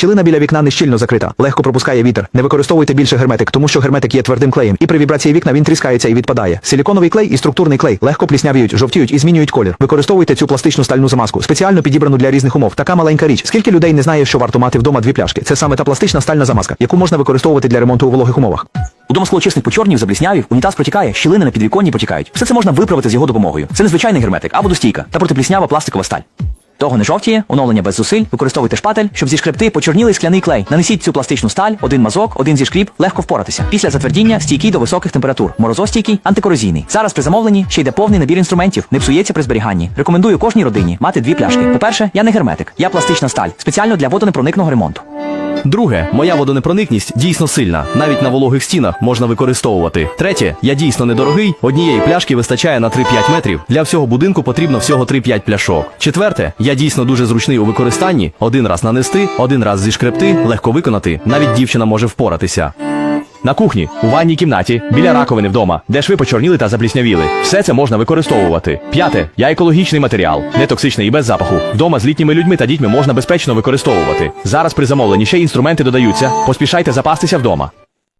Щілина біля вікна не щільно закрита, легко пропускає вітер. Не використовуйте більше герметик, тому що герметик є твердим клеєм, і при вібрації вікна він тріскається і відпадає. Силіконовий клей і структурний клей легко пліснявіють, жовтіють і змінюють колір. Використовуйте цю пластичну стальну замазку, спеціально підібрану для різних умов. Така маленька річ. Скільки людей не знає, що варто мати вдома дві пляшки. Це саме та пластична стальна замазка, яку можна використовувати для ремонту у вологих умовах. Удома склочисник почорнів, забліснявів, унітаз протікає, щілини на підвіконні протікають. Все це можна виправити з його допомогою. Це незвичайний герметик, а водостійка та протипліснява пластикова сталь. Того не жовтіє, оновлення без зусиль, використовуйте шпатель, щоб зішкребти почорнілий скляний клей. Нанесіть цю пластичну сталь, один мазок, один зі шкріп, легко впоратися. Після затвердіння стійкий до високих температур, морозостійкий, антикорозійний. Зараз при замовленні ще йде повний набір інструментів, не псується при зберіганні. Рекомендую кожній родині мати дві пляшки. По-перше, я не герметик, я пластична сталь, спеціально для водонепроникного ремонту. Друге, моя водонепроникність дійсно сильна. Навіть на вологих стінах можна використовувати. Третє, я дійсно недорогий. Однієї пляшки вистачає на 3-5 метрів. Для всього будинку потрібно всього 3-5 пляшок. Четверте, я дійсно дуже зручний у використанні. Один раз нанести, один раз зішкребти, легко виконати. Навіть дівчина може впоратися. На кухні, у ванній кімнаті, біля раковини вдома, де шви почорніли та запліснявіли. Все це можна використовувати. П'яте, я екологічний матеріал, не токсичний і без запаху. Вдома з літніми людьми та дітьми можна безпечно використовувати. Зараз при замовленні ще інструменти додаються. Поспішайте запастися вдома.